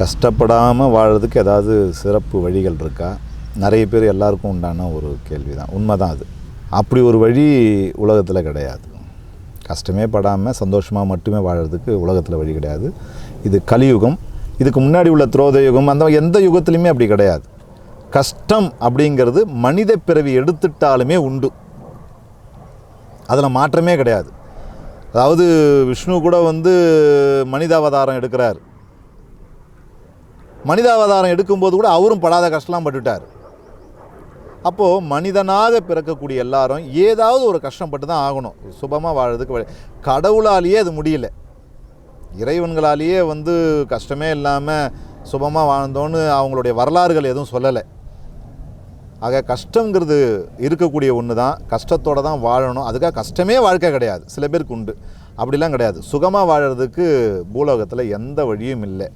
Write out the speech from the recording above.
கஷ்டப்படாமல் வாழறதுக்கு ஏதாவது சிறப்பு வழிகள் இருக்கா? நிறைய பேர் எல்லாருக்கும் உண்டான ஒரு கேள்வி தான் உண்மை தான் அது. அப்படி ஒரு வழி உலகத்தில் கிடையாது. கஷ்டமே படாமல் சந்தோஷமாக மட்டுமே வாழறதுக்கு உலகத்தில் வழி கிடையாது. இது கலியுகம். இதுக்கு முன்னாடி உள்ள துரோத யுகம் அந்த எந்த யுகத்துலையுமே அப்படி கிடையாது. கஷ்டம் அப்படிங்கிறது மனித பிறவி எடுத்துட்டாலுமே உண்டு. அதில் மாற்றமே கிடையாது. அதாவது விஷ்ணு கூட வந்து மனிதாவதாரம் எடுக்கிறார். மனிதாவதாரம் எடுக்கும்போது கூட அவரும் படாத கஷ்டம்லாம் பட்டுட்டார். அப்போது மனிதனாக பிறக்கக்கூடிய எல்லாரும் ஏதாவது ஒரு கஷ்டப்பட்டு தான் ஆகணும். சுபமாக வாழறதுக்கு கடவுளாலேயே அது முடியல. இறைவன்களாலேயே வந்து கஷ்டமே இல்லாமல் சுபமாக வாழ்ந்தோன்னு அவங்களுடைய வரலாறுகள் எதுவும் சொல்லலை. ஆக கஷ்டங்கிறது இருக்கக்கூடிய ஒன்று தான். கஷ்டத்தோடு தான் வாழணும். அதுக்காக கஷ்டமே வாழ்க்கை கிடையாது. சில பேருக்கு உண்டு. அப்படிலாம் கிடையாது. சுகமாக வாழறதுக்கு பூலோகத்தில் எந்த வழியும் இல்லை.